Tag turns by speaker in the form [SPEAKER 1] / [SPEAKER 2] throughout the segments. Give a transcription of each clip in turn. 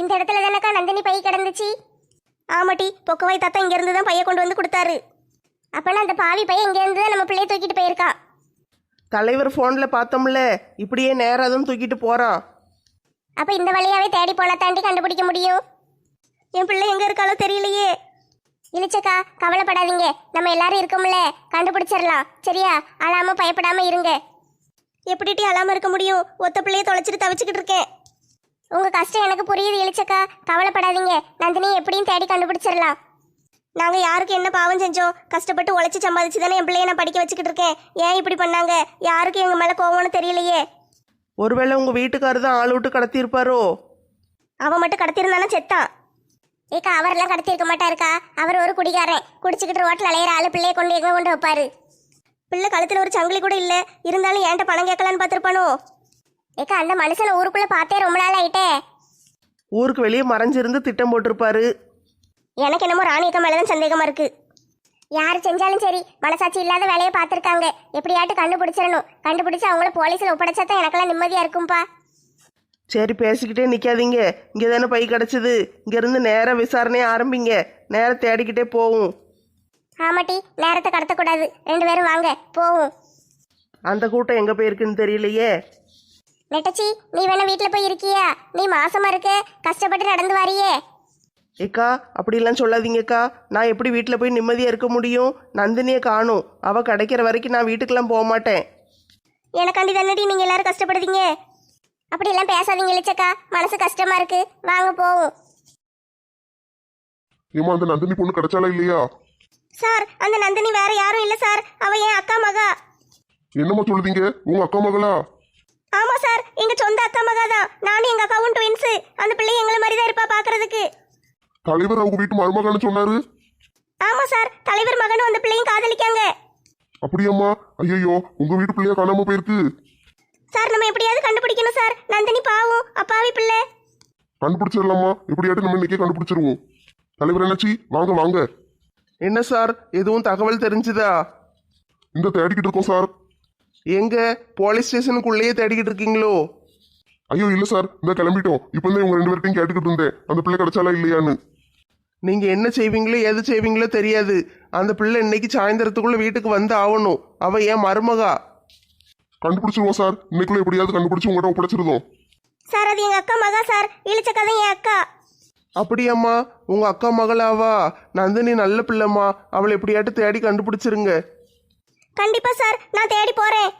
[SPEAKER 1] இந்த இடத்துல தானக்கா நந்தினி பை கிடந்துச்சு? ஆமாட்டி பொக்கவாய் தாத்தா இங்க இருந்து தான் பைய கொண்டு வந்து கொடுத்தாரு. அப்பனா அந்த பாவி பையன் இங்க இருந்து தான் நம்ம பிள்ளைய தூக்கிட்டு போயிருக்கான்
[SPEAKER 2] தலைவர் ஃபோனில் பார்த்தோம்ல இப்படியே நேராக தான் தூக்கிட்டு போகிறான்
[SPEAKER 1] அப்ப இந்த வழியாவே தேடி போனா தாண்டி கண்டுபிடிக்க முடியும்? என் பிள்ளை எங்க இருக்காளோ தெரியலையே. இளிச்சக்கா கவலைப்படாதீங்க. நம்ம எல்லாரும் இருக்கோம்ல கண்டுபிடிச்சிடலாம். சரியா? அழாம பயப்படாம இருங்க. எப்படிட்டி அழாம இருக்க முடியும்? ஒத்த பிள்ளைய தொலைச்சிட்டு தவிச்சுக்கிட்டு இருக்கேன். உங்க கஷ்டம் எனக்கு புரியுது இளிச்சக்கா. கவலைப்படாதீங்க. நந்தினி எப்படியும் தேடி கண்டுபிடிச்சிடலாம். நாங்க யாருக்கு என்ன பாவம் செஞ்சோம்? கஷ்டப்பட்டு உழைச்சி சம்பாதிச்சு தானே என் பிள்ளைய நான் படிக்க வச்சுக்கிட்டு இருக்கேன். ஏன் இப்படி பண்ணாங்க? யாருக்கு எங்க மேல கோவம்னு தெரியலையே.
[SPEAKER 2] ஒருவேளை உங்கள் வீட்டுக்காரர் தான் ஆள் விட்டு கடத்தியிருப்பாரோ?
[SPEAKER 1] அவன் மட்டும் கடத்திருந்தானா செத்தான் ஏக்கா அவரெல்லாம் கடத்திருக்க மாட்டாருக்கா. அவர் ஒரு குடிகாரன். குடிச்சுக்கிட்டு ரோட்டில் அலையிற ஆளு பிள்ளைய கொண்டு எங்க கொண்டு வைப்பாரு? பிள்ளை கழுத்துல ஒரு சங்கிலி கூட இல்ல. இருந்தாலும் ஏன்ட்ட பணம் கேட்கலான்னு பார்த்துருப்பானோ? ஏக்கா அந்த மனுஷனை ஊருக்குள்ள பார்த்தே ரொம்ப நாள் ஆயிட்டே.
[SPEAKER 2] ஊருக்கு வெளியே மறைஞ்சிருந்து திட்டம் போட்டிருப்பாரு.
[SPEAKER 1] எனக்கு என்னமோ ராணியக்கா மேலதான் சந்தேகமா இருக்கு. யார் செஞ்சாலும் சரி மனசாட்சி இல்லாத வேலையை பார்த்துருக்காங்க. எப்படியாட்டு கண்டுபிடிச்சிடணும். கண்டுபிடிச்சு அவங்கள போலீஸில் ஒப்படைச்சா தான் எனக்கெல்லாம் நிம்மதியா இருக்கும்பா.
[SPEAKER 2] சரி பேசிக்கிட்டே நிற்காதீங்க இங்கே தானே பை கிடச்சிது. இங்கேருந்து நேராக விசாரணையை ஆரம்பிங்க. நேராக தேடிக்கிட்டே போகும்
[SPEAKER 1] ஆமாட்டி நேரத்தை கடத்தக்கூடாது. ரெண்டு பேரும் வாங்க போவோம்.
[SPEAKER 2] அந்த கூட்டம் எங்கே போயிருக்குன்னு தெரியலையே.
[SPEAKER 1] நெட்டச்சி நீ வேணா வீட்ல போய் இருக்கியா? நீ மாசமா இருக்க கஷ்டப்பட்டு நடந்து வரியே.
[SPEAKER 2] ஏக்கா அப்படிலாம் சொல்லாதீங்கக்கா. நான் எப்படி வீட்டில் போய் நிம்மதியாக இருக்க முடியும்? நந்தினியை காணும். அவள் கிடைக்கிற வரைக்கும் நான் வீட்டுக்கெல்லாம் போக மாட்டேன்.
[SPEAKER 1] எனக்காண்டி தானடி நீங்க எல்லாரும் கஷ்டப்படுதீங்க? அப்படி எல்லாம் பேசாதீங்க இளிச்சக்கா. மனசு கஷ்டமா இருக்கு. வாங்க போவோம்.
[SPEAKER 3] ஏமா அந்த நந்தினி பொண்ணு கிடைச்சாலா இல்லையா?
[SPEAKER 1] சார் அந்த நந்தினி வேற யாரும் இல்ல சார். அவ என் அக்கா மகா.
[SPEAKER 3] என்னம்மா சொல்லுதீங்க? உங்க அக்கா மகளா?
[SPEAKER 1] ஆமா சார் எங்க சொந்த அக்கா மகா தான். நானும் எங்க அக்காவும் ட்வின்ஸ் அந்த பிள்ளை எங்களை மாதிரி தான் இருப்பா பாக்குறதுக்கு.
[SPEAKER 3] தலைவர் அவங்க வீட்டு மருமகன்னு சொன்னாரு?
[SPEAKER 1] ஆமா சார் தலைவர் மகனும் அந்த பிள்ளையும் காதலிக்காங்க.
[SPEAKER 3] அப்படியாம்மா? ஐயோ உங்க வீட்டு பிள்ளையா காணாம போயிருக்கு.
[SPEAKER 1] சார் நம்ம எப்படியாவது கண்டுபிடிக்கணும் சார். நந்தினி பாவம் அப்பாவி பிள்ளை.
[SPEAKER 3] கண்டுபிடிச்சிடலாமா எப்படியாட்டும் நம்ம இன்னைக்கே கண்டுபிடிச்சிருவோம். தலைவர் என்னாச்சி? வாங்க வாங்க.
[SPEAKER 2] என்ன சார் எதுவும் தகவல் தெரிஞ்சுதா?
[SPEAKER 3] இந்த தேடிக்கிட்டு இருக்கோம் சார்.
[SPEAKER 2] எங்க போலீஸ் ஸ்டேஷனுக்குள்ளேயே தேடிக்கிட்டு இருக்கீங்களோ?
[SPEAKER 3] ஐயோ இல்ல சார். இந்த கிளம்பிட்டோம். இப்போ தான் இவங்க ரெண்டு பேர்ட்டையும் கேட்டுக்கிட்டு இருந்தேன். அந்த பிள்ளை கிடைச்சாலா இல்லையான்னு.
[SPEAKER 2] நீங்க என்ன செய்வீங்களோ எது செய்வீங்களோ தெரியாது. அந்த பிள்ளை இன்னைக்கு சாயந்தரத்துக்குள்ள வீட்டுக்கு வந்து ஆகணும் அவ ஏன் மருமகா?
[SPEAKER 3] கண்டுபிடிச்சிருவோம் சார். இன்னைக்குள்ள எப்படியாவது கண்டுபிடிச்சு உங்கள்கிட்ட ஒப்படைச்சிருந்தோம்
[SPEAKER 1] சார் அது எங்க அக்கா மகா சார். இளிச்சக்கா தான் என் அக்கா.
[SPEAKER 2] அப்படியாம்மா. உங்க அக்கா மகளாவா? நந்தினி நல்ல பிள்ளைம்மா. அவளை எப்படியாட்டு தேடி கண்டுபிடிச்சிருங்க.
[SPEAKER 1] கண்டிப்பா சார் நான் தேடி போறேன்.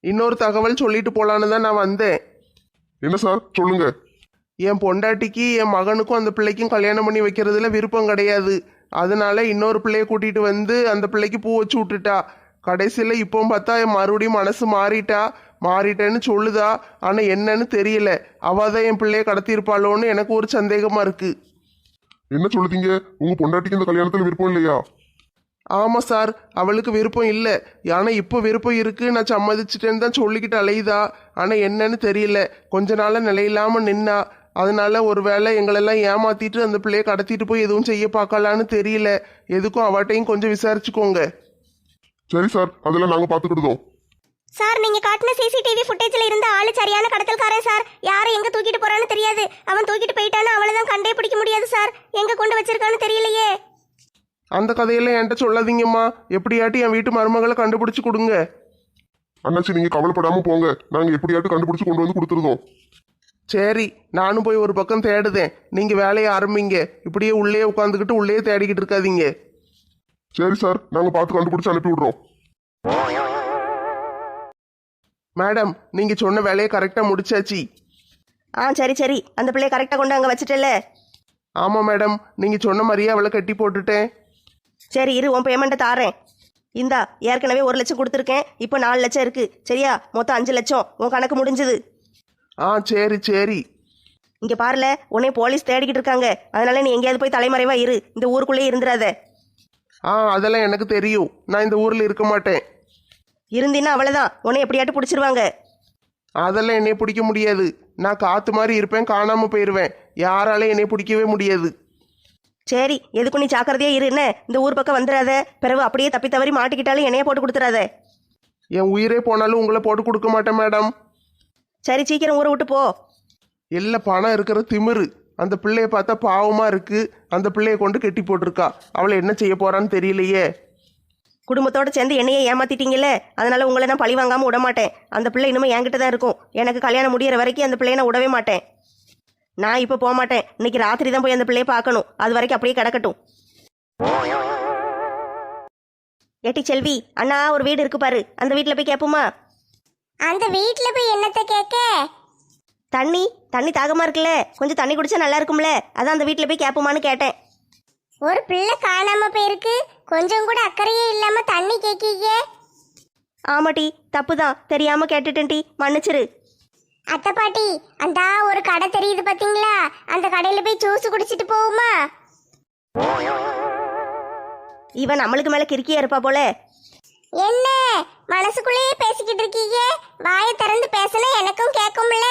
[SPEAKER 2] இன்னொரு தகவல் சொல்லிட்டு போலான்னு தான் நான் வந்தேன்.
[SPEAKER 3] என்ன சார்? சொல்லுங்க.
[SPEAKER 2] என் பொண்டாட்டிக்கு என் மகனுக்கும் அந்த பிள்ளைக்கும் கல்யாணம் பண்ணி வைக்கிறதுல விருப்பம் கிடையாது. அதனால இன்னொரு பிள்ளைய கூட்டிட்டு வந்து அந்த பிள்ளைக்கு பூ வச்சு விட்டுட்டா. கடைசியில் இப்போ பார்த்தா என் மறுபடியும் மனசு மாறிட்டா. மாறிட்டேன்னு சொல்லுதா? ஆனால் என்னன்னு தெரியல. அவ தான் என் பிள்ளைய கடத்தியிருப்பாளோன்னு எனக்கு ஒரு சந்தேகமா இருக்கு.
[SPEAKER 3] என்ன சொல்லுதீங்க? உங்க பொண்டாட்டிக்கு இந்த கல்யாணத்துல விருப்பம் இல்லையா?
[SPEAKER 2] ஆமாம் சார் அவளுக்கு விருப்பம் இல்லை. ஆனால் இப்போ விருப்பம் இருக்கு நான் சம்மதிச்சிட்டேன்னு தான் சொல்லிக்கிட்டு அலையுதா? ஆனால் என்னன்னு தெரியல. கொஞ்ச நாளாக நிலையில்லாமல் நின்னா அதனால ஒருவேளை எங்களெல்லாம் ஏமாத்திட்டு அந்த பிள்ளைய கடத்திட்டு போய் எதுவும் செய்ய பார்க்கலான்னு தெரியல. எதுக்கும் அவட்டையும் கொஞ்சம் விசாரிச்சுக்கோங்க.
[SPEAKER 3] சரி சார் அதெல்லாம் நாங்க பாத்துக்கிட்டோம்
[SPEAKER 1] சார் நீங்க காட்டின சிசிடிவி ஃபுட்டேஜ்ல இருந்த ஆளு சரியான கடத்தல்காரன் சார். யாரை எங்க தூக்கிட்டு போறான்னு தெரியாது. அவன் தூக்கிட்டு போயிட்டான்னு அவளை தான் கண்டே பிடிக்க முடியாது சார். எங்க கொண்டு வச்சிருக்கான்னு தெரியலையே.
[SPEAKER 2] அந்த கதையெல்லாம் என்கிட்ட சொல்லாதீங்கம்மா. எப்படியாட்டி என் வீட்டு மருமகளை கண்டுபிடிச்சு கொடுங்க.
[SPEAKER 3] அண்ணாச்சி நீங்க கவலைப்படாம போங்க. நாங்க எப்படியாட்டும் கண்டுபிடிச்சு கொண்டு வந்து கொடுத்துருதோம்.
[SPEAKER 2] சரி நானும் போய் ஒரு பக்கம் தேடுதேன். நீங்கள் வேலையை ஆரம்பிங்க. இப்படியே உள்ளே உட்காந்துக்கிட்டு உள்ளே தேடிக்கிட்டு இருக்காதீங்க.
[SPEAKER 3] சரி சார் நாங்க பார்த்து கண்டுபிடிச்சு அனுப்பி விடுறோம்.
[SPEAKER 2] மேடம் நீங்கள் சொன்ன வேலையை கரெக்டாக முடிச்சாச்சு.
[SPEAKER 4] ஆ சரி சரி. அந்த பிள்ளைய கரெக்டாக கொண்டு அங்கே வச்சுட்டல
[SPEAKER 2] ஆமாம் மேடம். நீங்கள் சொன்ன மாதிரியே அவளை கட்டி போட்டுட்டேன்.
[SPEAKER 4] சரி இரு உன் பேமெண்ட்டை தாரேன் இந்தா ஏற்கனவே ஒரு லட்சம் கொடுத்துருக்கேன். இப்போ நாலு லட்சம் இருக்கு. சரியா? மொத்தம் அஞ்சு லட்சம். உன் கணக்கு முடிஞ்சது.
[SPEAKER 2] ஆ சரி சரி.
[SPEAKER 4] இங்கே பாருல உன்னை போலீஸ் தேடிக்கிட்டு இருக்காங்க. அதனால நீ எங்கேயாவது போய் தலைமறைவா இரு. இந்த ஊருக்குள்ளேயே இருந்துடாத
[SPEAKER 2] ஆ அதெல்லாம் எனக்கு தெரியும். நான் இந்த ஊரில் இருக்க மாட்டேன்.
[SPEAKER 4] இருந்தீன்னா அவ்வளோதான் உன்னை எப்படியாட்டு பிடிச்சிருவாங்க.
[SPEAKER 2] அதெல்லாம் என்னை பிடிக்க முடியாது. நான் காற்று மாதிரி இருப்பேன் காணாமல் போயிடுவேன் யாராலையும் என்னை பிடிக்கவே முடியாது.
[SPEAKER 4] சரி எதுக்கும் நீ ஜாக்கிரதையா இரு என்ன? இந்த ஊர் பக்கம் வந்துடாத. பிறகு அப்படியே தப்பி தவறி மாட்டிக்கிட்டாலும் என்னைய போட்டு கொடுத்துறாத.
[SPEAKER 2] என் உயிரே போனாலும் உங்களை போட்டு கொடுக்க மாட்டேன் மேடம்.
[SPEAKER 4] சரி சீக்கிரம் ஊரை விட்டு போ.
[SPEAKER 2] எல்லா பணம் இருக்கிற திமிரு. அந்த பிள்ளைய பார்த்தா பாவமா இருக்கு. அந்த பிள்ளைய கொண்டு கெட்டி போட்டிருக்கா. அவளை என்ன செய்ய போறான்னு தெரியலையே.
[SPEAKER 4] குடும்பத்தோட சேர்ந்து என்னையே ஏமாத்திட்டீங்கல்ல? அதனால உங்களை நான் பழி வாங்காம விட மாட்டேன் அந்த பிள்ளை இன்னும் என்கிட்ட தான் இருக்கும். எனக்கு கல்யாணம் முடியிற வரைக்கும் அந்த பிள்ளைய நான் விடவே மாட்டேன். நான் இப்போ போக மாட்டேன் இன்னைக்கு ராத்திரி தான் போய் அந்த பிள்ளைய பார்க்கணும். அது வரைக்கும் அப்படியே கிடக்கட்டும். ஏட்டி செல்வி அண்ணா ஒரு வீடு இருக்கு பாரு. அந்த வீட்டில் போய் கேட்போமா?
[SPEAKER 1] அந்த வீட்ல போய் என்னத்த கேட்க?
[SPEAKER 4] தண்ணி தண்ணி தாகமா இருக்குல்ல. கொஞ்சம் தண்ணி குடிச்சா நல்லா இருக்கும்ல. அதான் அந்த வீட்டில் போய் கேட்போமான்னு கேட்டேன்.
[SPEAKER 1] ஒரு பிள்ளை காணாம போயிருக்கு. கொஞ்சம் கூட அக்கறையே இல்லாம தண்ணி கேக்கீங்க
[SPEAKER 4] ஆமாட்டி தப்பு தான் தெரியாம கேட்டுட்டேன் டி மன்னிச்சிரு.
[SPEAKER 1] அத்தை பாட்டி அந்த ஒரு கடை தெரியுது பாத்தீங்களா? அந்த கடையில போய் ஜூஸ் குடிச்சிட்டு போகுமா
[SPEAKER 4] இவன் நம்மளுக்கு மேல கிறுக்கியா இருப்பா போல.
[SPEAKER 1] என்ன? மனசுக்குள்ளேயே பேசிக்கிட்டு இருக்கீங்க? வாயை திறந்து பேசினா எனக்கும் கேட்கும்ல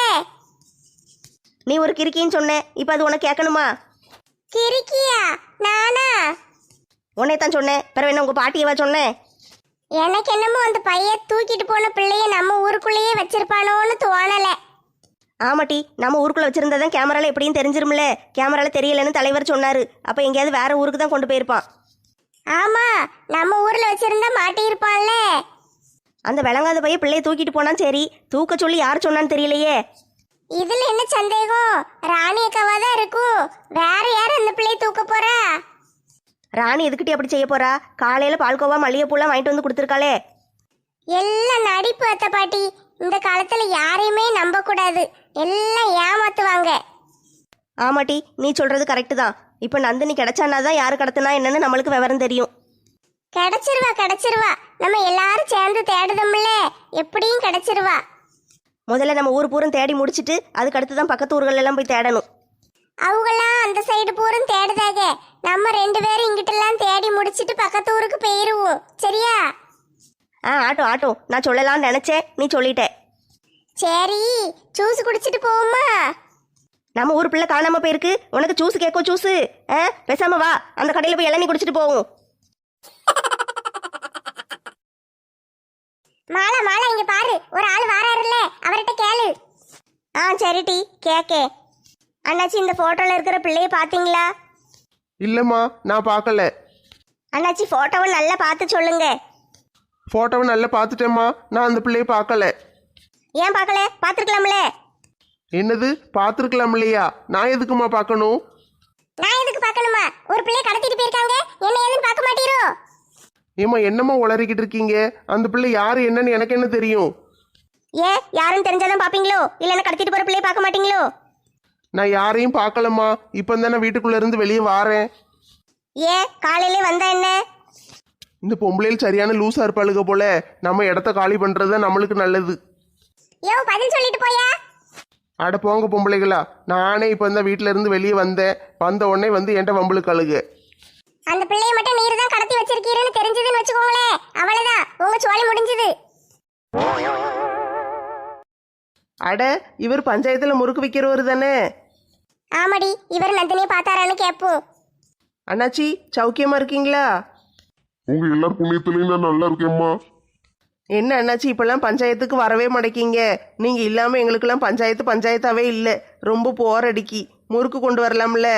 [SPEAKER 4] நீ ஒரு கிறுக்கின்னு சொன்ன இப்போ அது உனக்கு கேட்கணுமா?
[SPEAKER 1] கிறுக்கியா? நானா?
[SPEAKER 4] உன்னை தான் சொன்னேன். பிறகு என்ன உங்க பாட்டியவா சொன்னேன்
[SPEAKER 1] எனக்கு என்னமோ அந்த பையன் தூக்கிட்டு போன பிள்ளைய நம்ம ஊருக்குள்ளேயே வச்சிருப்பானோன்னு தோணல.
[SPEAKER 4] ஆமாட்டி நம்ம ஊருக்குள்ள வச்சிருந்ததான் கேமரால எப்படியும் தெரிஞ்சிரும்ல. கேமரால தெரியலன்னு தலைவர் சொன்னாரு. அப்ப எங்கேயாவது வேற ஊருக்கு தான் கொண்டு போயிருப்பான்.
[SPEAKER 1] ஆமா நம்ம ஊர்ல வச்சிருந்தா மாட்டியிருப்பான்ல
[SPEAKER 4] அந்த விளங்காத பையன் பிள்ளைய தூக்கிட்டு போனான் சரி. தூக்க சொல்லி யார் சொன்னான்னு தெரியலையே.
[SPEAKER 1] இதுல என்ன சந்தேகம்? ராணி அக்காவா தான் இருக்கும். வேற யார் அந்த பிள்ளைய தூக்க போறா?
[SPEAKER 4] ராணி எதுக்கிட்டி அப்படி செய்ய போறா? காலையில பால்கோவா மல்லிகைப்பூலாம் வாங்கிட்டு வந்து கொடுத்துருக்காளே.
[SPEAKER 1] எல்லாம் நடிப்பு அத்தை பாட்டி. இந்த காலத்துல யாரையுமே நம்ப கூடாது. எல்லாம் ஏமாத்துவாங்க.
[SPEAKER 4] ஆமாட்டி நீ சொல்றது கரெக்டு தான். இப்போ நந்தினி கிடைச்சானா தான் யாரு கடத்தினா என்னன்னு நம்மளுக்கு விவரம் தெரியும்.
[SPEAKER 1] கிடைச்சிருவா கிடைச்சிருவா. நம்ம எல்லாரும் சேர்ந்து தேடுதோம்ல. எப்படியும் கிடைச்சிருவா.
[SPEAKER 4] முதல்ல நம்ம ஊர் பூரம் தேடி முடிச்சிட்டு அதுக்கு அடுத்து தான் பக்கத்து ஊர்கள் எல்லாம் போய் தேடணும்.
[SPEAKER 1] அவங்களாம் அந்த சைடு பூரம் தேடுதாக நம்ம ரெண்டு பேரும் இங்கிட்டெல்லாம் தேடி முடிச்சிட்டு பக்கத்து ஊருக்கு போயிருவோம். சரியா?
[SPEAKER 4] ஆ ஆட்டும் ஆட்டும் நான் சொல்லலாம்னு நினைச்சேன். நீ சொல்லிட்ட.
[SPEAKER 1] சரி ஜூஸ் குடிச்சிட்டு போவோமா?
[SPEAKER 4] நம்ம ஊர் பிள்ளை காணாம போயிருக்கு. உனக்கு ஜூஸ் கேட்கும் ஜூஸ் ஆ பேசாம வா. அந்த கடையில் போய் இளநீ குடிச்சிட்டு போவோம்.
[SPEAKER 1] மாலா மாலா இங்க பாரு. ஒரு ஆள் வாராருல்ல. அவர்கிட்ட கேளு.
[SPEAKER 4] ஆ சரி டி. கேக்கே. அண்ணாச்சி இந்த போட்டோல இருக்கிற பிள்ளைய பாத்தீங்களா
[SPEAKER 2] இல்லைம்மா நான் பார்க்கல.
[SPEAKER 4] அண்ணாச்சி போட்டோவை நல்லா பார்த்து சொல்லுங்க.
[SPEAKER 2] ஃபோட்டோவை நல்லா பார்த்துட்டேம்மா. நான் அந்த பிள்ளைய பார்க்கல.
[SPEAKER 4] ஏன் பார்க்கல? பார்த்துருக்கலாம்ல.
[SPEAKER 2] என்னது? பார்த்துருக்கலாம் இல்லையா நான் எதுக்குமா பார்க்கணும்?
[SPEAKER 1] நான் எதுக்கு பார்க்கணுமா? ஒரு பிள்ளைய கடத்திட்டு போயிருக்காங்க. என்ன ஏதுன்னு பார்க்க மாட்டீரோ?
[SPEAKER 2] ஏம்மா என்னம்மா உளறிக்கிட்டு இருக்கீங்க? அந்த பிள்ளை யாரு? என்னன்னு எனக்கு என்ன தெரியும்?
[SPEAKER 4] ஏன் யாருன்னு தெரிஞ்சாதான் பாப்பீங்களோ இல்லைன்னா கடத்திட்டு போற பிள்ளைய பார்க்க மாட்டீங்களோ?
[SPEAKER 2] நான் யாரையும் பார்க்கலம்மா. இப்போ தானே வீட்டுக்குள்ள இருந்து வெளியே வாரேன்.
[SPEAKER 4] ஏன் காலையிலே வந்தா என்ன?
[SPEAKER 2] இந்த பொம்பளையில் சரியான லூசா இருப்பாளுக போல. நம்ம இடத்த காலி பண்றது நம்மளுக்கு நல்லது.
[SPEAKER 1] யோ பதில் சொல்லிட்டு போயா?
[SPEAKER 2] அட போங்க பொம்பளைகளா. நானே இப்போ இந்த வீட்டில இருந்து வெளியே வந்தேன். வந்த உடனே வந்து என்கிட்ட வம்பளுக்கு அழுகு
[SPEAKER 1] அந்த பிள்ளைய மட்டும் நீர் தான் கடத்தி வச்சிருக்கீருன்னு தெரிஞ்சதுன்னு வச்சுக்கோங்களேன். அவ்வளவுதான். உங்க சோழி முடிஞ்சது.
[SPEAKER 4] அட இவர் பஞ்சாயத்துல முறுக்கு விற்கிறவர் தானே?
[SPEAKER 1] ஆமாடி. இவர் நந்தினியை பார்த்தாரான்னு கேட்போம்.
[SPEAKER 4] அண்ணாச்சி சௌக்கியமா இருக்கீங்களா?
[SPEAKER 3] உங்க எல்லார் புண்ணியத்திலையும் நான் நல்லா இருக்கேம்மா.
[SPEAKER 4] என்ன அண்ணாச்சி இப்பெல்லாம் பஞ்சாயத்துக்கு வரவே மாட்டேங்கிங்க நீங்க இல்லாம எங்களுக்கெல்லாம் பஞ்சாயத்து பஞ்சாயத்தாவே இல்லை. ரொம்ப போர் அடிக்கி. முறுக்கு கொண்டு வரலாம்ல.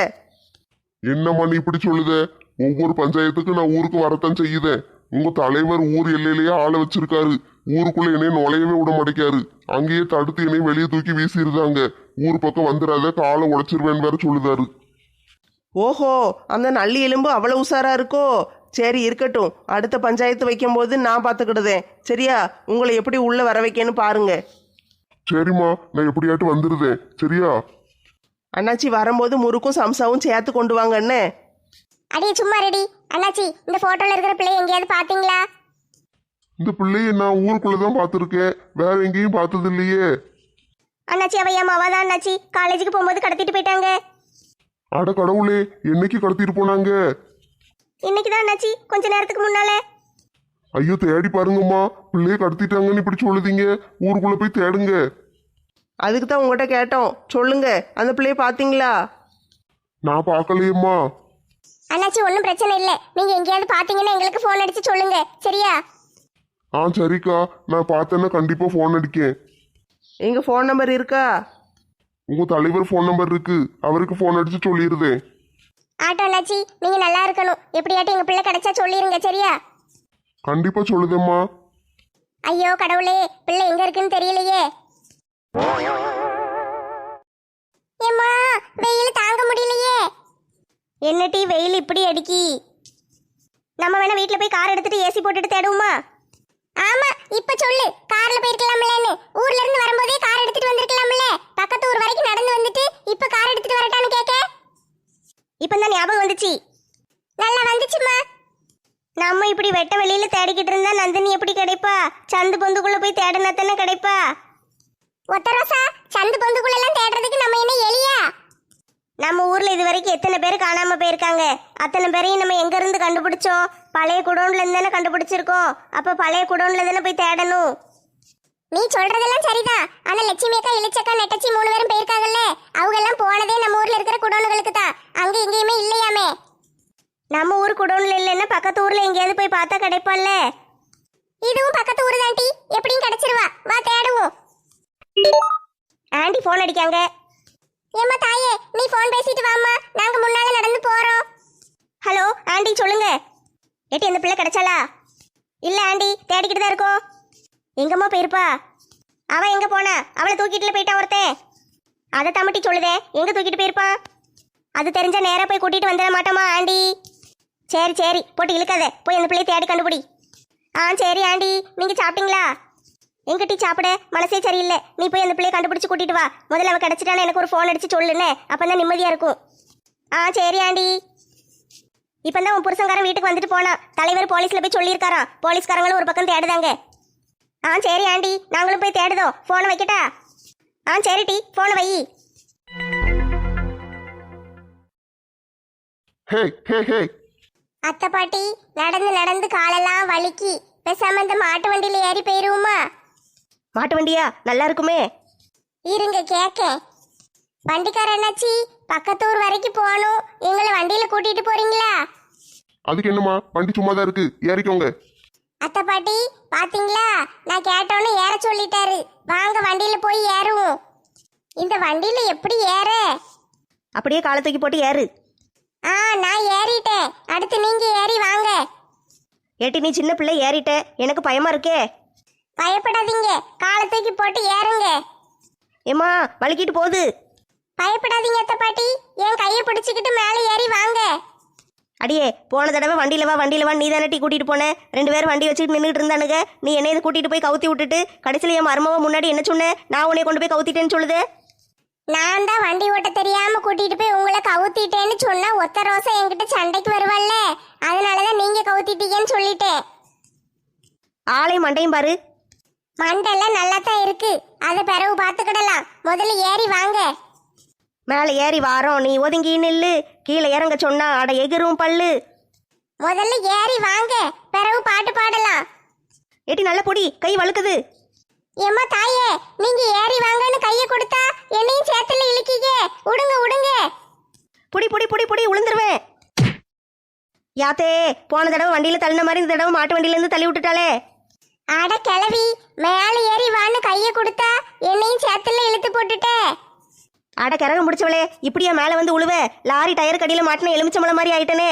[SPEAKER 3] என்னம்மா நீ இப்படி சொல்லுத? ஒவ்வொரு பஞ்சாயத்துக்கு நான் ஊருக்கு வரத்தான் செய்யுதேன் உங்க தலைவர் ஊர் எல்லையிலேயே ஆளை வச்சிருக்காரு. ஊருக்குள்ள என்னைய நுழையவே விட மாட்டேக்காரு. அங்கேயே தடுத்து என்னைய வெளியே தூக்கி வீசிருந்தாங்க ஊர் பக்கம் வந்துடாத காலை உடைச்சிருவேன் வேற சொல்லுதாரு.
[SPEAKER 4] ஓஹோ அந்த நல்லி எலும்பு அவ்வளவு உசாரா இருக்கோ? சரி இருக்கட்டும். அடுத்த பஞ்சாயத்து வைக்கும்போது நான் பார்த்துக்கிடுதேன். சரியா? உங்களை எப்படி உள்ள வர வைக்கன்னு பாருங்க.
[SPEAKER 3] சரிம்மா நான் எப்படியாட்டு வந்துருதேன் சரியா?
[SPEAKER 4] அண்ணாச்சி வரும்போது முறுக்கும் சம்சாவும் சேர்த்து கொண்டு வாங்க அண்ணே.
[SPEAKER 1] அடியே சும்மா ரெடி அண்ணாச்சி இந்த போட்டோல இருக்கிற பிள்ளைய எங்கேயாவது பாத்தீங்களா
[SPEAKER 3] இந்த பிள்ளைய நான் ஊருக்குள்ளதான் பார்த்துருக்கேன். வேற எங்கேயும் பார்த்தது இல்லையே
[SPEAKER 4] அண்ணாச்சி அவ என் மாவா தான் அண்ணாச்சி. காலேஜுக்கு போகும்போது கடத்திட்டு போயிட்டாங்க.
[SPEAKER 3] அட கடவுளே என்னைக்கு கடத்திட்டு போனாங்க?
[SPEAKER 4] இன்னைக்கு தான் அண்ணாச்சி கொஞ்ச நேரத்துக்கு முன்னால.
[SPEAKER 3] ஐயோ தேடி பாருங்கம்மா. பிள்ளைய கடத்திட்டாங்கன்னு இப்படி சொல்லுதீங்க. ஊருக்குள்ள போய் தேடுங்க.
[SPEAKER 4] அதுக்கு தான் உங்கள்கிட்ட கேட்டோம். சொல்லுங்க. அந்த பிள்ளைய பார்த்தீங்களா
[SPEAKER 3] நான் பார்க்கலையேம்மா
[SPEAKER 1] அண்ணாச்சி ஒன்றும் பிரச்சனை இல்லை. நீங்க எங்கேயாவது பாத்தீங்கன்னா எங்களுக்கு ஃபோன் அடிச்சு சொல்லுங்க. சரியா?
[SPEAKER 3] ஆ சரிக்கா. நான் பார்த்தேன்னா கண்டிப்பா ஃபோன் அடிக்கேன்.
[SPEAKER 4] எங்க ஃபோன் நம்பர் இருக்கா?
[SPEAKER 3] உங்க தலைவர் ஃபோன் நம்பர் இருக்கு. அவருக்கு ஃபோன் அடிச்சு சொல்லிடுதே
[SPEAKER 1] ஆட்டோ அண்ணாச்சி நீங்க நல்லா இருக்கணும். எப்படியாட்டும் எங்க பிள்ளை கிடைச்சா சொல்லிருங்க சரியா?
[SPEAKER 3] கண்டிப்பா சொல்லுதேம்மா.
[SPEAKER 1] ஐயோ கடவுளே பிள்ளை எங்க இருக்குன்னு தெரியலையே. ஏம்மா வெயில் தாங்க முடியலையே. என்ன டீ வெயில் இப்படி அடிக்கி? நம்ம வேணா வீட்ல போய் கார் எடுத்துட்டு ஏசி போட்டுட்டு தேடுவோமா? ஆமா இப்ப சொல்லு கார்ல போயிருக்கலாம்லன்னு. ஊர்ல இருந்து வரும்போதே கார் எடுத்துட்டு வந்திருக்கலாம்ல. பக்கத்து ஊர் வரைக்கும் நடந்து வந்துட்டு இப்ப கார் எடுத்துட்டு வரட்டான்னு கேக்க இப்பதான் ஞாபகம் வந்துச்சு. நல்லா வந்துச்சுமா நம்ம இப்படி வெட்ட வெளியில தேடிக்கிட்டு இருந்தா நந்தினி எப்படி கிடைப்பா? சந்து பொந்துக்குள்ள போய் தேடினா தானே கிடைப்பா? ஒத்தரோசா சந்து பொந்துக்குள்ள எல்லாம் தேடுறதுக்கு நம்ம என்ன எளியா நம்ம ஊர்ல இது வரைக்கும் எத்தனை பேர் காணாம போயிருக்காங்க. அத்தனை பேரையும் நம்ம எங்க இருந்து கண்டுபிடிச்சோம்? பழைய குடோன்ல இருந்து தானே கண்டுபிடிச்சிருக்கோம். அப்ப பழைய குடோன்ல தானே போய் தேடணும். நீ சொல்றதெல்லாம் சரிதான் ஆனா லட்சுமி அக்கா இளிச்சக்கா நெட்டச்சி மூணு பேரும் போயிருக்காங்கல்ல. அவங்க எல்லாம் போனதே நம்ம ஊர்ல இருக்கிற குடோன்களுக்கு தான். அங்க எங்கேயுமே இல்லையாமே. நம்ம ஊர் குடோன்ல இல்லைன்னா பக்கத்து ஊர்ல எங்கேயாவது போய் பார்த்தா கிடைப்பான்ல இதுவும் பக்கத்து ஊர் தாண்டி எப்படியும் கிடைச்சிருவா. வா தேடுவோம். ஆண்டி ஃபோன் அடிக்காங்க. ஏம்மா தாயே நீ ஃபோன் பேசிட்டு வாம்மா. நாங்க முன்னால நடந்து போறோம். ஹலோ ஆண்டி சொல்லுங்க. ஏட்டி அந்த பிள்ளை கிடைச்சாலா இல்ல ஆண்டி தேடிக்கிட்டு தான் இருக்கோம். எங்கம்மா போயிருப்பா? அவ எங்க போனா? அவளை தூக்கிட்டுல போயிட்டா ஒருத்தன் அதை தமட்டி சொல்லுதே எங்க தூக்கிட்டு போயிருப்பா? அது தெரிஞ்சா நேரா போய் கூட்டிட்டு வந்துட மாட்டோமா ஆண்டி? சரி சரி போட்டு இழுக்காத. போய் அந்த பிள்ளையை தேடி கண்டுபிடி. ஆ சரி ஆண்டி நீங்க சாப்பிட்டீங்களா? எங்க டீ சாப்பிட? மனசே சரியில்லை. நீ போய் அந்த பிள்ளையை கண்டுபிடிச்சு கூட்டிட்டு வா. முதல்ல அவன் கிடச்சிட்டானா எனக்கு ஒரு ஃபோன் அடிச்சு சொல்லுன்னு அப்பதான் நிம்மதியாக இருக்கும். ஆ சரி ஆண்டி. இப்போ தான் உன் புருஷங்காரன் வீட்டுக்கு வந்துட்டு போனான். தலைவர் போலீஸில் போய் சொல்லியிருக்காராம். போலீஸ்காரங்களும் ஒரு பக்கம் தேடுதாங்க. ஆ சரி ஆண்டி. நாங்களும் போய் தேடுதோம் ஃபோனை வைக்கட்டா? ஆ சரி டி. ஃபோனை வை.
[SPEAKER 3] ஹே ஹே ஹே.
[SPEAKER 1] அத்தை பாட்டி நடந்து நடந்து காலெல்லாம் வலிக்கி. பேசாம இந்த மாட்டு வண்டியில ஏறி போயிருவோமா?
[SPEAKER 4] மாட்டு வண்டியா? நல்லா இருக்குமே.
[SPEAKER 1] இருங்க கேக்க. வண்டிக்கார அண்ணாச்சி பக்கத்தூர் வரைக்கும் போகணும். எங்களை வண்டியில கூட்டிட்டு போறீங்களா?
[SPEAKER 3] அதுக்கு என்னம்மா? வண்டி சும்மா தான் இருக்கு. ஏறிக்கோங்க.
[SPEAKER 1] அத்தை பாட்டி பாத்தீங்களா? நான் கேட்டோன்னு ஏற சொல்லிட்டாரு. வாங்க வண்டியில போய் ஏறுவோம். இந்த வண்டியில எப்படி ஏற?
[SPEAKER 4] அப்படியே காலை தூக்கி போட்டு ஏறு.
[SPEAKER 1] ஆ நான் ஏறிட்டேன். அடுத்து நீங்க ஏறி வாங்க.
[SPEAKER 4] ஏட்டி நீ சின்ன பிள்ளை ஏறிட்ட. எனக்கு பயமா இருக்கே.
[SPEAKER 1] பயப்படாதீங்க. காலை தூக்கி போட்டு ஏறுங்க.
[SPEAKER 4] ஏம்மா வலிக்கிட்டு போகுது.
[SPEAKER 1] பயப்படாதீங்க அத்தை பாட்டி. என் கையை பிடிச்சிக்கிட்டு மேலே ஏறி வாங்க.
[SPEAKER 4] அடியே போன தடவை வண்டியில வா வண்டியில வா நீ தானே டீ கூட்டிட்டு போன? ரெண்டு பேரும் வண்டி வச்சுட்டு நின்றுட்டு இருந்தானுங்க. நீ என்னைய கூட்டிட்டு போய் கவுத்தி விட்டுட்டு? கடைசியில் என் மருமவ முன்னாடி என்ன சொன்னேன் நான் உன்னை கொண்டு போய் கவுத்திட்டேன்னு சொல்லுதே.
[SPEAKER 1] நான் தான் வண்டி ஓட்ட தெரியாம கூட்டிட்டு போய் உங்களை கவுத்திட்டேன்னு சொன்னா ஒத்த ரோசை என்கிட்ட சண்டைக்கு வருவாள்ல அதனாலதான் நீங்க கவுத்திட்டீங்கன்னு சொல்லிட்டேன்.
[SPEAKER 4] ஆளையும் மண்டையும் பாரு.
[SPEAKER 1] மண்டெல்லாம் நல்லா தான் இருக்கு. அதை பிறகு பார்த்துக்கிடலாம். முதல்ல ஏறி வாங்க.
[SPEAKER 4] மேலே ஏறி வாரோம் நீ ஒதுங்கி நில்லு. கீழே இறங்க சொன்னா அட எகிரும் பல்லு.
[SPEAKER 1] முதல்ல ஏறி வாங்க பிறகு பாட்டு பாடலாம்.
[SPEAKER 4] ஏட்டி நல்ல பொடி கை வழுக்குது.
[SPEAKER 1] ஏம்மா தாயே நீங்க ஏறி வாங்கன்னு கையை கொடுத்தா என்னையும் சேத்துல இழுக்கீங்க. விடுங்க விடுங்க
[SPEAKER 4] புடி புடி புடி புடி உளுந்துருவேன். யாத்தே போன தடவை வண்டியில தள்ளின மாதிரி இந்த தடவை மாட்டு வண்டியில இருந்து தள்ளி விட்டுட்டாளே.
[SPEAKER 1] அட கிளவி மேல ஏறி வான்னு கையை கொடுத்தா என்னையும் சேத்துல இழுத்து போட்டுட்டே.
[SPEAKER 4] அட கரகம் முடிச்சவளே இப்படியா மேலே வந்து உழுவ? லாரி டயர் கடியில மாட்டின எலுமிச்சம்பளம் மாதிரி ஆயிட்டனே.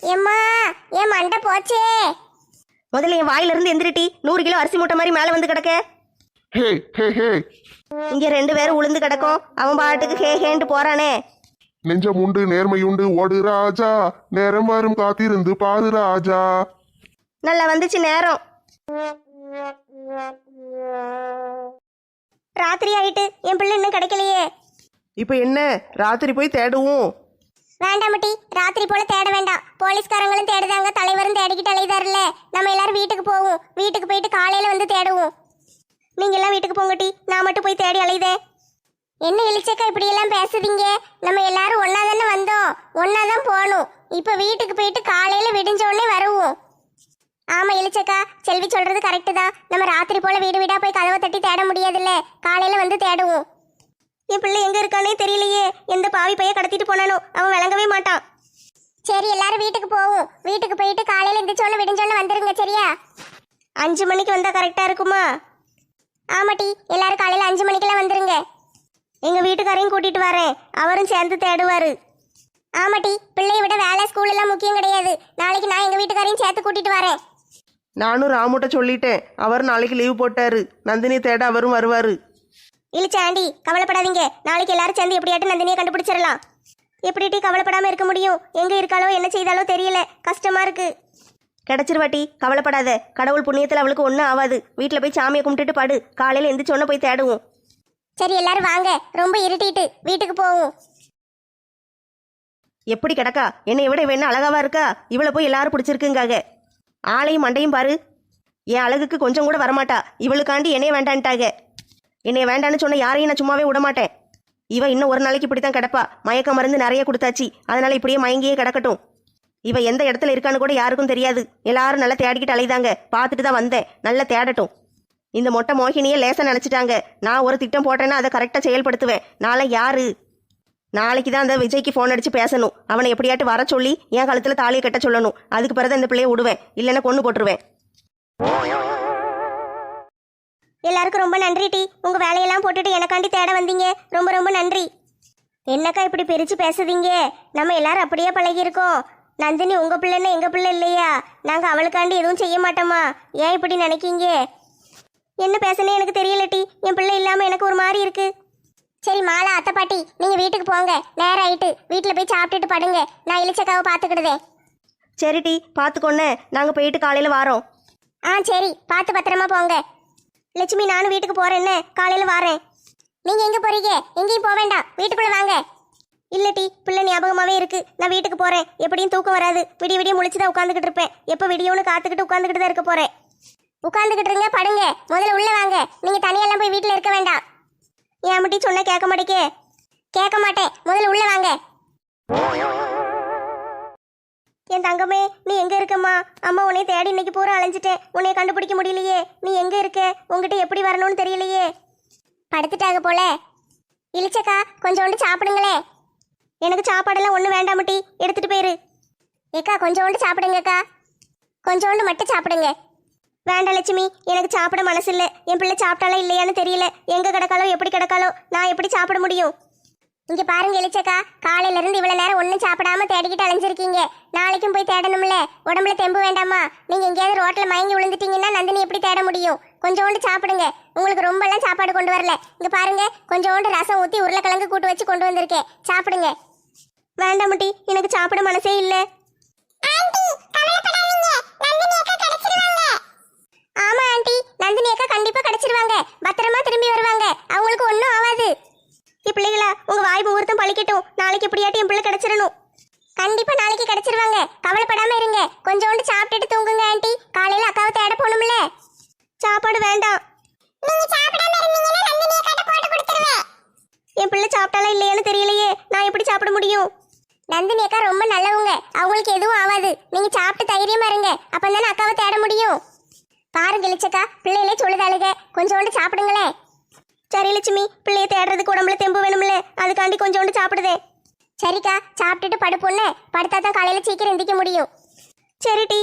[SPEAKER 1] எம்மா என் மண்டை போச்சே?
[SPEAKER 4] முதல்ல என் வாயில இருந்து எந்திரிட்டி நூறு கிலோ அரிசி மூட்டை மாதிரி மேலே வந்து கிடக்க.
[SPEAKER 3] ஹே ஹே ஹே.
[SPEAKER 4] இங்க ரெண்டு பேரும் உளுந்து கிடக்கும். அவன் பாட்டுக்கு ஹே ஹேன்ட்டு போறானே.
[SPEAKER 3] நெஞ்சம் உண்டு நேர்மையுண்டு ஓடு ராஜா. நேரம் வரும் காத்திருந்து பாரு ராஜா.
[SPEAKER 4] நல்லா வந்துச்சு நேரம்.
[SPEAKER 1] ராத்திரி ஆயிட்டு என் பிள்ளை இன்னும் கிடைக்கலையே.
[SPEAKER 5] இப்போ என்ன? ராத்திரி போய் தேடுவோம்.
[SPEAKER 1] வேண்டாமட்டி ராத்திரி போல தேட வேண்டாம். போலீஸ்காரங்களும் தேடுதாங்க. தலைவரும் தேடிக்கிட்டு அலைதாருல நம்ம எல்லாரும் வீட்டுக்கு போவோம். வீட்டுக்கு போயிட்டு காலையில வந்து தேடுவோம். நீங்க எல்லாம் வீட்டுக்கு போங்கட்டி நான் மட்டும் போய் தேடி அலைதேன் என்ன இழிச்சக்கா இப்படி எல்லாம் பேசுதீங்க? நம்ம எல்லாரும் ஒன்னா தானே வந்தோம். ஒன்னா தான் போகணும். இப்போ வீட்டுக்கு போயிட்டு காலையில விடிஞ்ச உடனே வருவோம். ஆமா இழிச்சக்கா செல்வி சொல்றது கரெக்டு தான். நம்ம ராத்திரி போல வீடு வீடா போய் கதவை தட்டி தேட முடியாதுல்ல. காலையில வந்து தேடுவோம்.
[SPEAKER 4] என் பிள்ளை எங்க இருக்கானே தெரியலையே. எந்த பாவி பைய கடத்திட்டு போனானோ? அவன் விளங்கவே மாட்டான்.
[SPEAKER 1] சரி எல்லாரும் வீட்டுக்கு போவோம் வீட்டுக்கு போயிட்டு காலையில எந்திரிச்சோன்னு விடிஞ்சோன்னு வந்துருங்க சரியா?
[SPEAKER 4] அஞ்சு மணிக்கு வந்தா கரெக்டா இருக்குமா?
[SPEAKER 1] ஆமாட்டி எல்லாரும் காலையில அஞ்சு மணிக்கெல்லாம் வந்துருங்க. எங்க வீட்டுக்காரையும் கூட்டிட்டு வரேன். அவரும் சேர்ந்து தேடுவாரு. ஆமாட்டி பிள்ளைய விட வேலை ஸ்கூல் எல்லாம் முக்கியம் கிடையாது. நாளைக்கு நான் எங்க வீட்டுக்காரையும் சேர்த்து கூட்டிட்டு வரேன்.
[SPEAKER 5] நானும் ராமுட்ட சொல்லிட்டேன். அவர் நாளைக்கு லீவ் போட்டாரு. நந்தினி தேட அவரும் வருவாரு.
[SPEAKER 1] இழிச்ச ஆண்டி கவலைப்படாதீங்க. நாளைக்கு எல்லாரும் சேர்ந்து எப்படியாட்டும் நந்தினியை கண்டுபிடிச்சிடலாம். எப்படிட்டி கவலைப்படாம இருக்க முடியும்? எங்க இருக்காளோ என்ன செய்தாலோ தெரியல. கஷ்டமா இருக்கு.
[SPEAKER 4] கிடைச்சிருவாட்டி கவலைப்படாத. கடவுள் புண்ணியத்தில் அவளுக்கு ஒன்றும் ஆகாது வீட்டில் போய் சாமியை கும்பிட்டுட்டு படு. காலையில் எந்திரிச்சோன்னே போய் தேடுவோம்.
[SPEAKER 1] சரி எல்லாரும் வாங்க. ரொம்ப இருட்டிட்டு வீட்டுக்கு போவோம்.
[SPEAKER 4] எப்படி கிடக்கா? என்னை விட என்ன அழகாவா இருக்கா? இவளை போய் எல்லாரும் பிடிச்சிருக்குங்காக. ஆளையும் மண்டையும் பாரு. என் அழகுக்கு கொஞ்சம் கூட வரமாட்டா. இவளுக்காண்டி என்னைய வேண்டான்ட்டாங்க என்னைய வேண்டான்னு சொன்ன யாரையும் நான் சும்மாவே விட மாட்டேன் இவ இன்னும் ஒரு நாளைக்கு இப்படி தான் கிடப்பா. மயக்க மருந்து நிறைய கொடுத்தாச்சு. அதனால இப்படியே மயங்கியே கிடக்கட்டும். இவ எந்த இடத்துல இருக்கான்னு கூட யாருக்கும் தெரியாது. எல்லாரும் நல்லா தேடிக்கிட்டு அலைதாங்க. பார்த்துட்டு தான் வந்தேன். நல்லா தேடட்டும். இந்த மொட்டை மோகினியே லேசா நினைச்சிட்டாங்க. நான் ஒரு திட்டம் போட்டேன்னா அதை கரெக்டாக செயல்படுத்துவேன். நாளை யாரு? நாளைக்கு தான் அந்த விஜய்க்கு ஃபோன் அடிச்சு பேசணும். அவனை எப்படியாட்டு வர சொல்லி என் காலத்தில் தாலியை கட்ட சொல்லணும். அதுக்கு பிறகு இந்த பிள்ளைய விடுவேன். இல்லைன்னா கொண்டு போட்டுருவேன்.
[SPEAKER 1] எல்லாருக்கும் ரொம்ப நன்றி டி. உங்க வேலையெல்லாம் போட்டுட்டு எனக்காண்டி தேட வந்தீங்க. ரொம்ப ரொம்ப நன்றி. என்னக்கா இப்படி பிரிச்சு பேசுதீங்க? நம்ம எல்லாரும் அப்படியே பழகியிருக்கோம். நந்தினி உங்க பிள்ளைன்னு எங்க பிள்ளை இல்லையா? நாங்க அவளுக்காண்டி எதுவும் செய்ய மாட்டோமா? ஏன் இப்படி நினைக்கீங்க? என்ன பேசனே எனக்கு தெரியல டி. என் பிள்ளை இல்லாம எனக்கு ஒரு மாதிரி இருக்கு. சரி மாலா அத்தை பாட்டி நீங்க வீட்டுக்கு போங்க. நேரம் ஆயிட்டு. வீட்டுல போய் சாப்பிட்டுட்டு படுங்க. நான் இளிச்சக்காவை பாத்துக்கிடுதேன்.
[SPEAKER 4] சரி டி. பார்த்துக்கொன்னே நாங்கள் போயிட்டு காலையில் வாரோம்.
[SPEAKER 1] ஆ சரி. பார்த்து பத்திரமா போங்க. லட்சுமி நானும் வீட்டுக்கு போறேன்னு காலையில வாரேன். நீங்க எங்க போறீங்க? எங்கேயும் போக வேண்டாம். வீட்டுக்குள்ள வாங்க. இல்லட்டி பிள்ளை ஞாபகமாவே இருக்கு. நான் வீட்டுக்கு போறேன். எப்படியும் தூக்கம் வராது. விடிய விடிய முழிச்சுதான் உட்காந்துக்கிட்டு இருப்பேன். எப்போ விடியோன்னு காத்துக்கிட்டு உட்காந்துக்கிட்டு தான் இருக்க போறேன். உட்காந்துக்கிட்டு இருங்க படுங்க. முதல்ல உள்ள வாங்க. நீங்க தனியெல்லாம் போய் வீட்டுல இருக்க வேண்டாம். ஏன் முட்டி சொன்னா கேட்க மாட்டேக்கே. கேட்க மாட்டேன். முதல்ல உள்ள வாங்க. என் தங்கமே நீ எங்க இருக்கம்மா? அம்மா உன்னை தேடி இன்னைக்கு பூரா அலைஞ்சிட்டேன். உன்னை கண்டுபிடிக்க முடியலையே. நீ எங்க இருக்க? உங்ககிட்ட எப்படி வரணும்னு தெரியலையே. படுத்துட்டாங்க போல. இளிச்சக்கா கொஞ்சோண்டு சாப்பிடுங்களே. எனக்கு சாப்பாடெல்லாம் ஒன்றும் வேண்டாமட்டி எடுத்துட்டு போயிரு. ஏக்கா கொஞ்சோண்டு சாப்பிடுங்கக்கா. கொஞ்சோண்டு மட்டும் சாப்பிடுங்க. வேண்டாம் லட்சுமி. எனக்கு சாப்பிட மனசு இல்லை என் பிள்ளை சாப்பிட்டாலும் இல்லையான்னு தெரியல. எங்க கிடக்காலோ எப்படி கிடக்காலோ நான் எப்படி சாப்பிட முடியும்? இங்க பாருங்க எலிச்சக்கா காலையில இருந்து இவ்வளவு நேரம் ஒண்ணும் சாப்பிடாம தேடிக்கிட்டு அலைஞ்சிருக்கீங்க. நாளைக்கும் போய் தேடணும்ல? உடம்புல தெம்பு வேண்டாமா? நீங்க எங்கேயாவது ரோட்ல மயங்கி விழுந்துட்டீங்கன்னா நந்தினி எப்படி தேட முடியும்? கொஞ்சோண்டு சாப்பிடுங்க. உங்களுக்கு ரொம்ப எல்லாம் சாப்பாடு கொண்டு வரல. இங்க பாருங்க கொஞ்சோண்டு ரசம் ஊத்தி உருளைக்கிழங்கு கூட்டு வச்சு கொண்டு வந்திருக்கேன். சாப்பிடுங்க. வேண்டாம் முட்டி எனக்கு சாப்பிட மனசே இல்ல. ஆமா ஆண்டி. நந்தினி அக்கா கண்டிப்பா கிடைச்சிருவாங்க. பத்திரமா திரும்பி வருவாங்க. அவங்களுக்கு ஒன்றும் ஆகாது பிள்ளைகளா உங்க வாய் முகூர்த்தம் பழிக்கட்டும். நாளைக்கு எப்படியாட்டி என் பிள்ளை கிடைச்சிடணும். கண்டிப்பா நாளைக்கு கிடைச்சிருவாங்க. கவலைப்படாம இருங்க. கொஞ்சோண்டு சாப்பிட்டுட்டு தூங்குங்க ஆண்டி. காலையில அக்காவை தேட போகணும்ல. சாப்பாடு வேண்டாம். என் பிள்ளை சாப்பிட்டாலும் இல்லையான்னு தெரியலையே. நான் எப்படி சாப்பிட முடியும்? நந்தினி அக்கா ரொம்ப நல்லவங்க. அவங்களுக்கு எதுவும் ஆகாது. நீங்க சாப்பிட்டு தைரியமா இருங்க. அப்பந்தானே அக்காவை தேட முடியும். பாருங்க இளிச்சக்கா பிள்ளைகளே சொல்லுதாளுங்க கொஞ்சோண்டு சாப்பிடுங்களேன். சரி லட்சுமி பிள்ளைய தேடுறதுக்கு உடம்புல தெம்பு வேணும்ல அதுக்காண்டி கொஞ்சோண்டு சாப்பிடுதே. சரிக்கா சாப்பிட்டுட்டு படுப்போன்னு படுத்தா தான் காலையில சீக்கிரம் எந்திக்க முடியும். சரி டி.